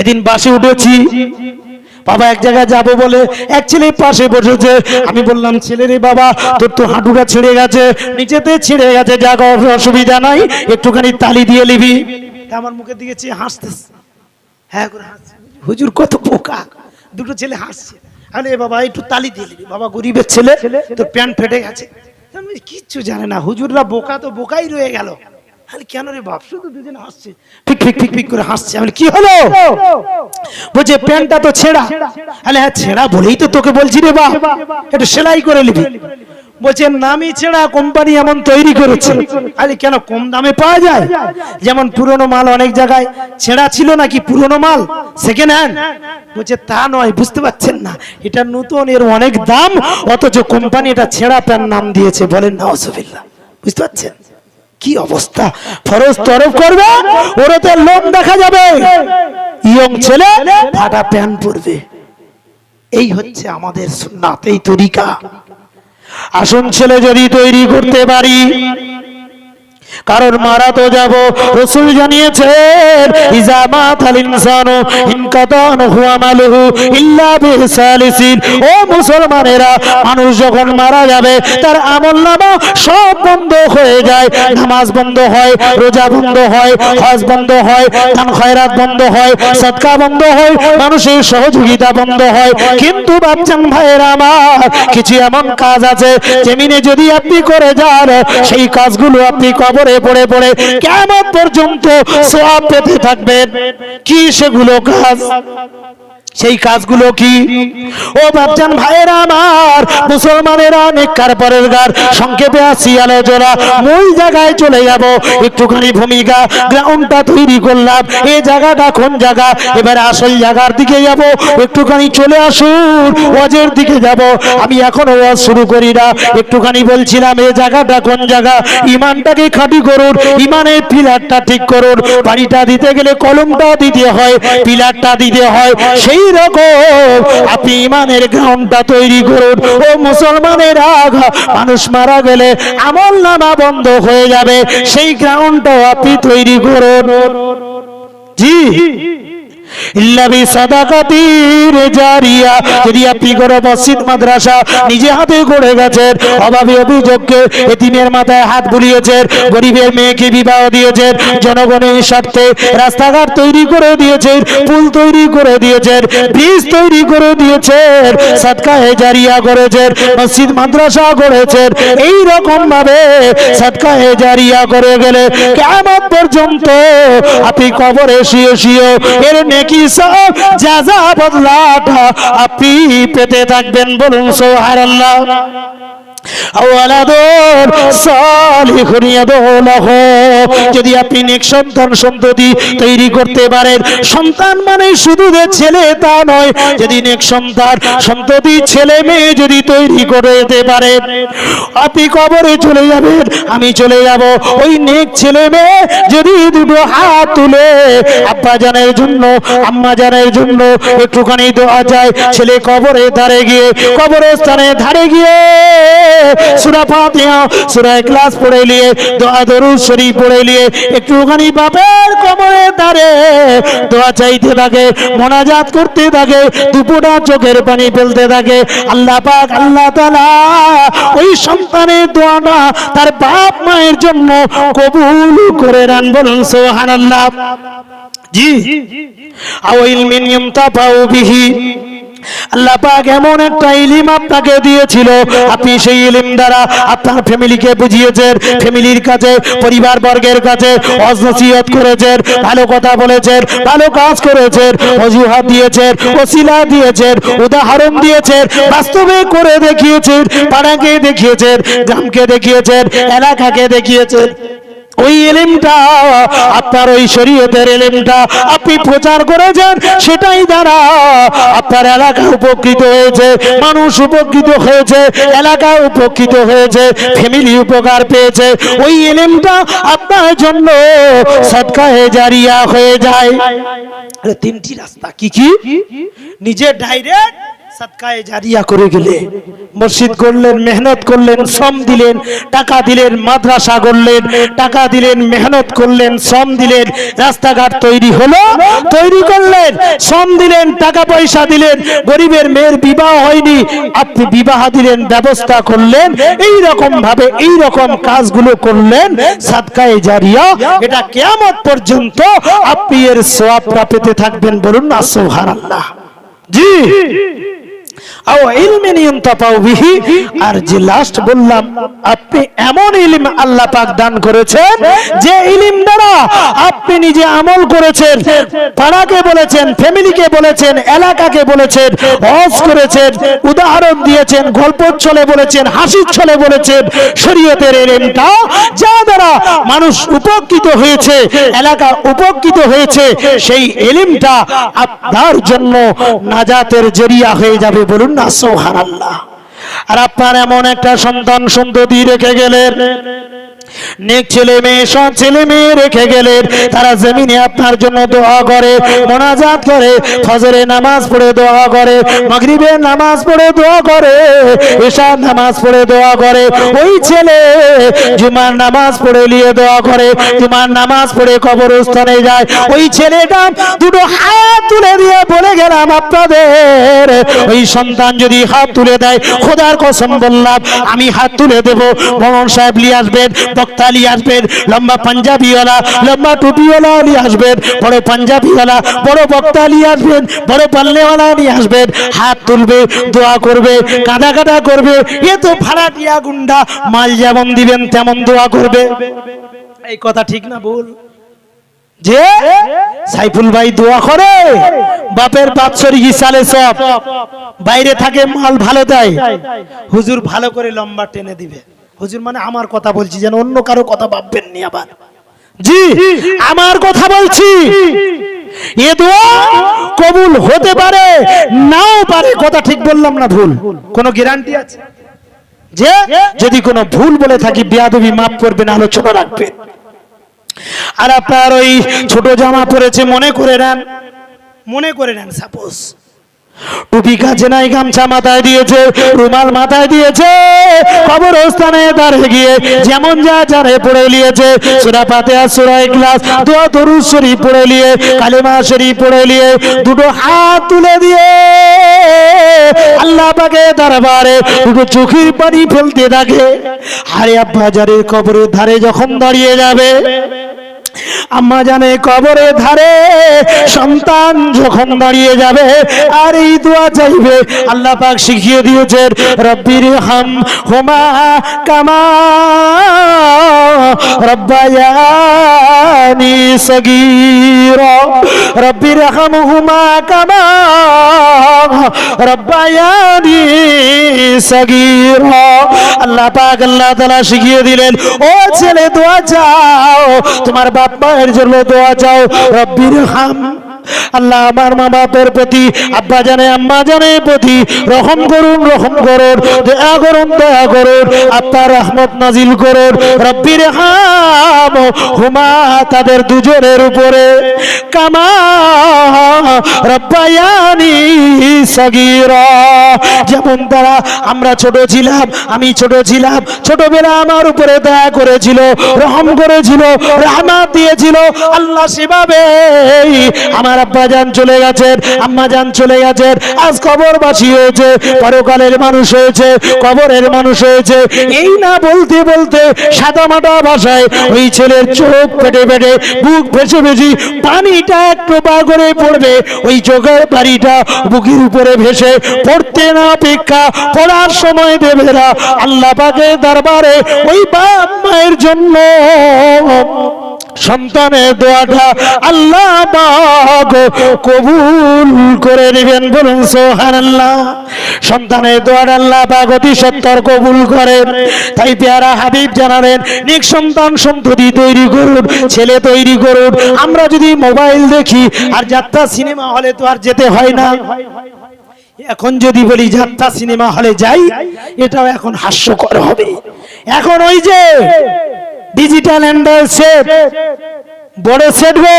এদিন বাসে উঠেছি। বাবা এক জায়গায় যাব বলে এক ছেলে পাশে বসেছে। আমি বললাম, ছেলে রে বাবা, তোর তো হাঁটুটা ছিঁড়ে গেছে। নিচেতে ছিঁড়ে গেছে, যা অসুবিধা নাই। একটুখানি তালি দিয়ে নিবি। আমার মুখের দিকে চেয়ে হাসতেছে। হ্যাঁ হুজুর কত বোকা। দুটো ছেলে হাসছে। আরে বাবা, একটু তালি দিয়ে নিবি। বাবা, গরিবের ছেলে, তোর প্যান্ট ফেটে গেছে। কিচ্ছু জানে না। হুজুররা বোকা তো বোকাই রয়ে গেল। আরে কেন রে বাপ? শুধু দুজনে হাসছে। ফিক ফিক ফিক ফিক করে হাসছে। আমি কি হলো? বলছে প্যান্টটা তো ছেঁড়া। আরে হ্যাঁ ছেঁড়া বলেই তো তোকে বলছি রে বাপ। একটু সেলাই করে নিবি। বলছে নামি ছেঁড়া কোম্পানি এমন তৈরি করেছে। আরে কেন কম দামে পাওয়া যায়? যেমন পুরনো মাল অনেক জায়গায় ছেঁড়া ছিল নাকি পুরনো মাল? সেকেন্ড হ্যান্ড বলছে তা নয় বুঝতে পারছেন না। এটা নতুন এর অনেক দাম। অথচ কোম্পানি এটা ছেঁড়া প্যান নাম দিয়েছে বলেন না অসুবিল্লা বুঝতে পারছেন? কি অবস্থা? ফরজ তরফ করবে ওরা তো লোম দেখা যাবে। ইয়ং ছেলে ফাটা প্যান পরবে। এই হচ্ছে আমাদের সুন্নাত, এই তরিকা। আসন ছেলে, যদি তৈরি করতে পারি। কারণ মারা তো যাব। রসুল জানিয়েছেন ইজামা থাল ইনসানু ইনকাতান হুয়া মালুহু ইল্লা বিসালিসিন। ও মুসলমানেরা, মানুষ যখন মারা যাবে, তার আমলনামা সব বন্ধ হয়ে যায়। নামাজ বন্ধ হয়, রোজা বন্ধ হয়, হজ বন্ধ হয় দান খয়রাত বন্ধ হয়, সদকা বন্ধ হয়, মানুষের সহযোগিতা বন্ধ হয়। কিন্তু বাচ্চান ভাইয়েরা আমার কিছু এমন কাজ আছে জমিনে যদি আপনি করে যান, সেই কাজগুলো আপনি কবরে পড়ে পড়ে কেমন পর্যন্ত সোয়াব পেতে থাকবেন? কি সেগুলো কাজ? সেই কাজগুলো কি? ও বাপজান ভাইয়েরা আমার, মুসলমানেরা নেককার পরের গার সংক্ষেপে আসি আলোচনা। মূল জায়গায় চলে যাব, একটুখানি ভূমিকা গ্রাউন্ডটা তৈরি করলাম। এই জায়গাটা কোন জায়গা? এবার আসল জায়গার দিকে যাব, একটুখানি চলে আসুন, ওয়াজের দিকে যাব। আমি এখনও ওয়াজ শুরু করি না, একটুখানি বলছিলাম এই জায়গাটা কোন জায়গা? ইমানটাকে খাঁটি করুন, ইমানের পিলারটা ঠিক করুন। বাড়িটা দিতে গেলে কলমটা দিতে হয়, পিলারটা দিতে হয়, সেই রকম আপনি ইমানের গ্রাউন্ডটা তৈরি করুন। ও মুসলমানের আগ মানুষ মারা গেলে আমল নামা বন্ধ হয়ে যাবে। সেই গ্রাউন্ডটাও আপনি তৈরি করুন। জি। ইল্লাবি সাদাকাতির জারিয়া। যদি আপনি মসজিদ, মাদ্রাসা নিজে হাতে করে গেছেন, অভাবী অভিযোগকে এতিমের মাথায় হাত বুলিয়েছেন, গরিবের মেয়েকে বিবাহ দিয়েছেন, জনগণের স্বার্থে রাস্তাঘাট তৈরি করে দিয়েছেন, পুল তৈরি করে দিয়েছেন, ব্রিজ তৈরি করে দিয়েছেন সৎকায়ে জারিয়া মসজিদ, মাদ্রাসা এই রকম ভাবে সৎকায়ে জারিয়া করে গেলে কেমন পর্যন্ত? আপনি কবরে শুয়ে শুয়ে এর নেকি সব যা যা বদলাটা আপনি পেতে থাকবেন বলুন সালিহুন ইয়াদুলাহু যদি আপনি নেক সন্তান সন্ততি তৈরি করতে পারেন, সন্তান মানে শুধু যে ছেলে তা নয়, যদি নেক সন্তান সন্ততি ছেলে মেয়ে যদি তৈরি আপনি কবরে চলে যাবেন, আমি চলে যাব। ওই নেক ছেলে মেয়ে যদি দুটো হাত তুলে, আব্বা জানের জন্য, আম্মা জানের জন্য একটুখানি দোয়া যায় ছেলে কবরে ধারে গিয়ে, কবরস্থানে ধারে গিয়ে সুরা ফাতিহা, সুরা ইখলাস পড়ে নিয়ে, দোয়া দরুদ শরীফ পড়ে নিয়ে, একটুখানি বাপের কবরে ধারে দোয়া চাইতে থাকে, মোনাজাত করতে থাকে দুপুরা চোখের পানি ফেলতে থাকে। আল্লাহ পাক, আল্লাহ তাআলা ওই সন্তানের দোয়াটা তার বাপ মায়ের জন্য কবুল করে নেন বলুন, সুবহানাল্লাহ। জি। আও ইলমিন ইমতাফাউ বিহি। এমন একটা আপনাকে দিয়েছিল। আপনি সেই বুঝিয়েছেন করেছেন, ভালো কথা বলেছেন, ভালো কাজ করেছেন দিয়েছেন দিয়েছেন, উদাহরণ দিয়েছেন, বাস্তবে করে দেখিয়েছেন, পাড়াকে দেখিয়েছেন, গ্রামকে দেখিয়েছেন, এলাকাকে দেখিয়েছেন। ওই এলিমটা আপনার ওই শরীয়তের এলিমটা, আপনি প্রচার করেছেন, সেটাই দ্বারা আপনার এলাকা উপকৃত হয়েছে, মানুষ উপকৃত হয়েছে, এলাকা উপকৃত হয়েছে ফ্যামিলি উপকার পেয়েছে। ওই এলিমটা আপনার জন্য সৎকায়ে জারিয়া হয়ে যায়। তিনটি রাস্তা কি কি? নিজে ডাইরেক্ট সৎকায়ে জারিয়া করে গেলে মসজিদ করলেন মেহনত করলেন শ্রম দিলেন, টাকা দিলেন, মাদ্রাসা করলেন টাকা দিলেন, মেহনত করলেন শ্রম দিলেন, রাস্তাঘাট তৈরি হলো, তৈরি করলেন শ্রম দিলেন, টাকা পয়সা দিলেন, গরিবের মেয়ের বিবাহ হয়নি, আপনি বিবাহ দিলেন, ব্যবস্থা করলেন এই রকম ভাবে এই রকম কাজগুলো করলেন, সাদকায়ে জারিয়া, এটা কেয়ামত পর্যন্ত আপনি এর সোয়াবটা পেতে থাকবেন, বলুন না, সুবহানাল্লাহ। জি। আপনি নিজে আমল করেছেন বলেছেন এলাকাকে বলেছেন উদাহরণ দিয়েছেন গল্প ছলে বলেছেন হাসির ছলে বলেছেন, শরীয়তের ইলমটা যা দ্বারা মানুষ উপকৃত হয়েছে, এলাকা উপকৃত হয়েছে, সেই ইলমটা আপনার জন্য নাজাতের জরিয়া হয়ে যাবে, বলুন না সুবহানাল্লাহ। আর আপনার এমন একটা সন্তান সন্ততি রেখে গেলেন নেক ছেলে মেয়ে সব ছেলে মেয়ে রেখে গেলেন তারা জমিনে আপনার জন্য দোয়া করে, মোনাজাত করে, ফজরে নামাজ পড়ে দোয়া করে মাগরিবে নামাজ পড়ে দোয়া করে, ঈশার নামাজ পড়ে দোয়া করে, ওই ছেলে জুমার নামাজ পড়ে নিয়ে দোয়া করে, জুমার নামাজ পড়ে কবরস্থানে যায়, ওই ছেলেটা দুটো হাত তুলে দিয়ে বলে গেলাম আপনাদের, ওই সন্তান যদি হাত তুলে দেয়, খোদার কসম বললাম, আমি হাত তুলে দেব ভ্রমণ সাহেব নিয়ে আসবেন বক্তা নিয়ে আসবেন, লম্বা পাঞ্জাবিওয়ালা, লম্বা টুপিওয়ালা নিয়ে আসবেন, বড় পাঞ্জাবিওয়ালা, বড় বক্তা নিয়ে আসবেন, বড় পাল্লেওয়ালা নিয়ে আসবেন, হাত তুলবে, দোয়া করবে, কাদা কাদা করবে, এ তো ভাড়াটিয়া গুন্ডা, মাল যেমন দিবেন তেমন দোয়া করবে। এই কথা ঠিক না ভুল? যে সাইফুল ভাই দোয়া করে, বাপের বাৎসরিক ইসালে সব, বাইরে থাকে মাল ভালো দেয়, হুজুর ভালো করে লম্বা টেনে দিবে। হুজুর মানে আমার কথা বলছি যেন অন্য কারও কথা ভাববেন নি আবার। জি। আমার কথা বলছি। এ দোয়া কবুল হতে পারে নাও পারে কথা ঠিক বললাম না ভুল। কোনো গ্যারান্টি আছে? যে যদি কোনো ভুল বলে থাকি বেয়াদবি মাফ করবেন আলোচনা রাখবেন। আর আপনার ওই ছোট জামা পরেছে মনে করে নেন। মনে করে নেন সাপোজ টুপি কাছে নাই গামছা মাথায় দিয়েছে, রুমাল মাথায় দিয়েছে, কবরস্থানে দাঁড়িয়ে গিয়ে যেমন যা জানে পড়ে নিয়েছে। সুরা পাতে আর সুরা ইখলাস, দোয়া, দরুদ শরীফ পড়ে নিয়ে, কালিমা শরীফ পড়ে নিয়ে দুটো হাত তুলে দিয়ে আল্লাহ পাকে দরবারে দুটো চোখের পানি ফেলতে থাকে। আরে আব্বা, যারে কবরের ধারে যখন দাঁড়িয়ে যাবে আম্মা জানে কবরে ধারে সন্তান যখন দাঁড়িয়ে যাবে, আর এই দোয়া চাইবে। আল্লাহ পাক শিখিয়ে দিয়েছেন, রব্বির হাম হোমা কামা রব্বায়ানি সগীর। রব্বির হাম হুমা কামা রব্বায়ানি সগীর। আল্লাহ পাক আল্লাহ তাআলা শিখিয়ে দিলেন, ও ছেলে, দোয়া চাও। তোমার বাপ মায়ের জন্য দোয়া চাও রব্বির হাম আল্লাহ আমার মা বাপের প্রতি, আব্বা জানে, আম্মা জানে প্রতি রহম করুন রহম করুন, দয়া করুন দয়া করুন আপনার রহমত নাজিল করুন, রব্বির হাম হুমা তাদের দুজনের উপরে, কামা রব্বায়ানি সগীরা। যেমন তারা, আমরা ছোট ছিলাম, আমি ছোট ছিলাম, ছোটবেলা আমার উপরে দয়া করেছিল, রহম করেছিল, রহমত দিয়েছিল, আল্লাহ সেভাবে আমার আব্বা জান চলে গেছেন, আম্মা জান চলে গেছেন। আজ কবরবাসী হয়েছে, পরকালের মানুষ হয়েছে, কবরের মানুষ হয়েছে। এই না বলতে বলতে সাদা মাটা ভাষায় ওই ছেলের চোখ পেটে পেটে বুক ভেসে ভেসে পানিটা একটু পা করে পড়বে, ওই চোখের পানিটা বুকের উপরে ভেসে পড়তে না অপেক্ষা পড়ার সময় দেবে না। আল্লাহ পাকের দরবারে ওই বাপ মায়ের জন্য সন্তানের দোয়াটা আল্লাহ কবুল করে নেবেন বলুন সোহানাল্লাহ সন্তানের দোয়ার আল্লাহ অতি সত্তর কবুল করেন। তাই পেয়ারা হাবিব জানালেন, নিক সন্তান সন্ততি তৈরি করুন, ছেলে তৈরি করুন। আমরা যদি মোবাইল দেখি, আর যাত্রা সিনেমা হলে তো আর যেতে হয় না। এখন যদি বলি যাত্রা সিনেমা হলে যাই, এটাও এখন হাস্যকর হবে। এখন ওই যে ডিজিটাল অ্যান্ড্রয়েড সেট বড় সেট গো।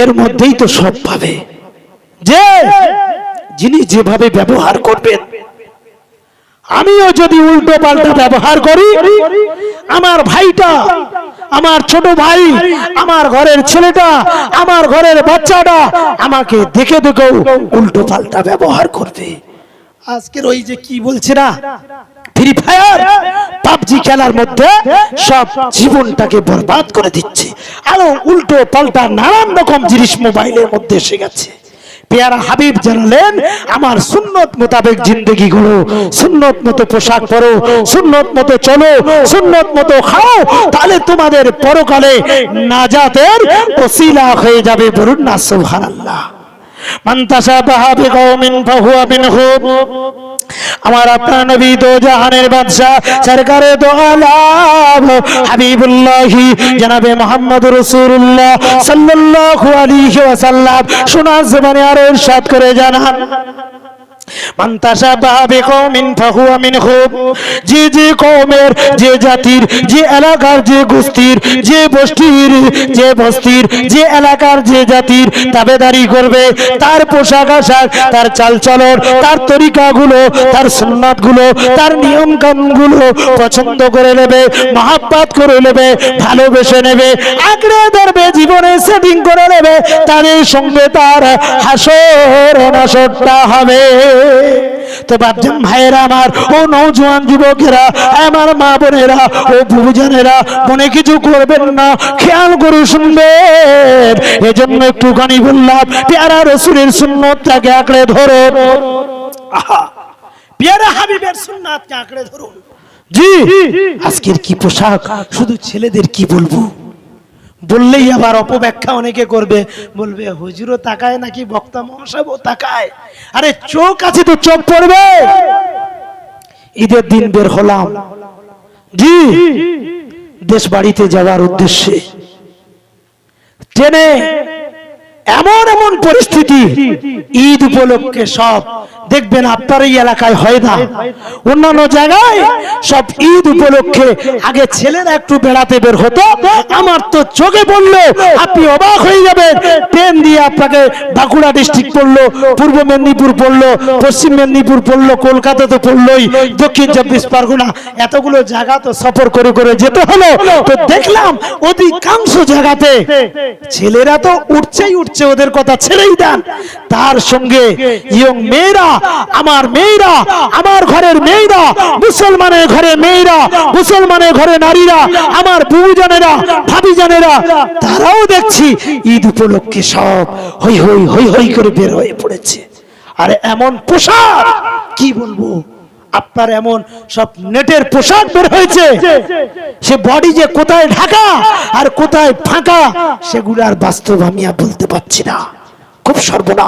এর মধ্যেই তো সব পাবে। যে যিনি যেভাবে ব্যবহার করবেন আমিও যদি উল্টো পাল্টা ব্যবহার করি, আমার ভাইটা, আমার ছোট ভাই, আমার ঘরের ছেলেটা, আমার ঘরের বাচ্চাটা আমাকে দেখে দেখেও উল্টো পাল্টা ব্যবহার করবে। আজকের ওই যে কি বলছে না? ফ্রি ফায়ার, পাবজি খেলার মধ্যে সব জীবনটাকে বরবাদ করে দিচ্ছে। আরও উল্টো পাল্টা নানান রকম জিনিস মোবাইলের মধ্যে এসে গেছে। পেয়ারা হাবিব জানালেন, আমার সুন্নত মোতাবেক জিন্দগি গড়ো সুন্নত মতো পোশাক পরো, সুন্নত মতো চলো, সুন্নত মতো খাও, তাহলে তোমাদের পরকালে নাজাতের ওসিলা হয়ে যাবে বলুন না, সুবহানাল্লাহ। মান তাশাবাহা বিকওমিন ফাহুয়া মিনহুম। আমার আপনার নবী তো জাহানের বাদশাহ, সরকারে তো আলাম। হাবিবুল্লাহি, জনাবে মোহাম্মদ রসুল্লাহ সাল্লাল্লাহু আলাইহি ওয়াসাল্লাম। শোনার জবানে আরও ইরশাদ করে জানান। মান মিনহুম যে যে কওমের, যে জাতির, যে এলাকার যে গোষ্ঠীর, যে বস্তির যে বস্তির, যে এলাকার যে জাতির করবে, তার পোশাক আশাক, তার চালচলন তার তরিকাগুলো, তার তার পছন্দ করে নেবে করে নেবে, ভালোবেসে নেবে, আঁকড়ে ধরবে, জীবনে সেটিং করে নেবে, তাদের সঙ্গে তার হাসর হবে। তো বাপজান ভাইয়েরা আমার ও নৌজওয়ান যুবকেরা আমার মা বোনেরা ও বুবুজানেরা মনে কিছু করবেন না খেয়াল করে শুনবেন। এজন্য একটুখানি বললাম পেয়ারা রসুলের সুন্নতটাকে আঁকড়ে ধরো পেয়ারা হাবিবের সুন্নাতকে আঁকড়ে ধরুন। জি। আজকের কি পোশাক? শুধু ছেলেদের কি বলব? বললেই আবার অপব্যাখ্যা অনেকে করবে। বলবে, হুজুরও তাকায় নাকি? বক্তা মহাসাবও তাকায়? আরে, চোখ আছে তো চোখ পড়বে। ঈদের দিন বের হলাম। জি দেশ বাড়িতে যাওয়ার উদ্দেশ্যে। ট্রেনে এমন এমন পরিস্থিতি ঈদ উপলক্ষে সব দেখবেন আপনার এই এলাকায় হয় না। অন্যান্য জায়গায় সব ঈদ উপলক্ষে আগে ছেলেরা একটু বেড়াতে বের হতো। আমার তো চোখে পড়ল, আপনি অবাক হয়ে যাবেন। ট্রেন দিয়ে আপনাকে বাঁকুড়া ডিস্ট্রিক্ট পড়ল, পূর্ব মেদিনীপুর পড়ল, পশ্চিম মেদিনীপুর পড়ল, কলকাতা তো পড়লোই, দক্ষিণ চব্বিশ পরগনা, এতগুলো জায়গা তো সফর করে করে যেতে হলো। তো দেখলাম অধিকাংশ জায়গাতে ছেলেরা তো উঠছেই উঠছে। ওদের কথা ছেড়েই দেন। তার সঙ্গে ইয়ং মেয়েরা, আমার মেয়েরা, আমার ঘরের মেয়েরা, মুসলমানের ঘরে মেয়েরা, মুসলমানের ঘরে নারীরা, আমার বুবুজানেরা, ভাবিজানেরা, তারাও দেখছি ঈদ উপলক্ষে সব হই হই হই হই করে বের হয়ে পড়েছে। আর এমন পোশাক, কি বলব? আপনার এমন সব নেটের পোশাক বের হয়েছে। সে বডি যে কোথায় ঢাকা আর কোথায় ফাঁকা সেগুলার বাস্তব আমি বলতে পারছি না। খুব সর্বনা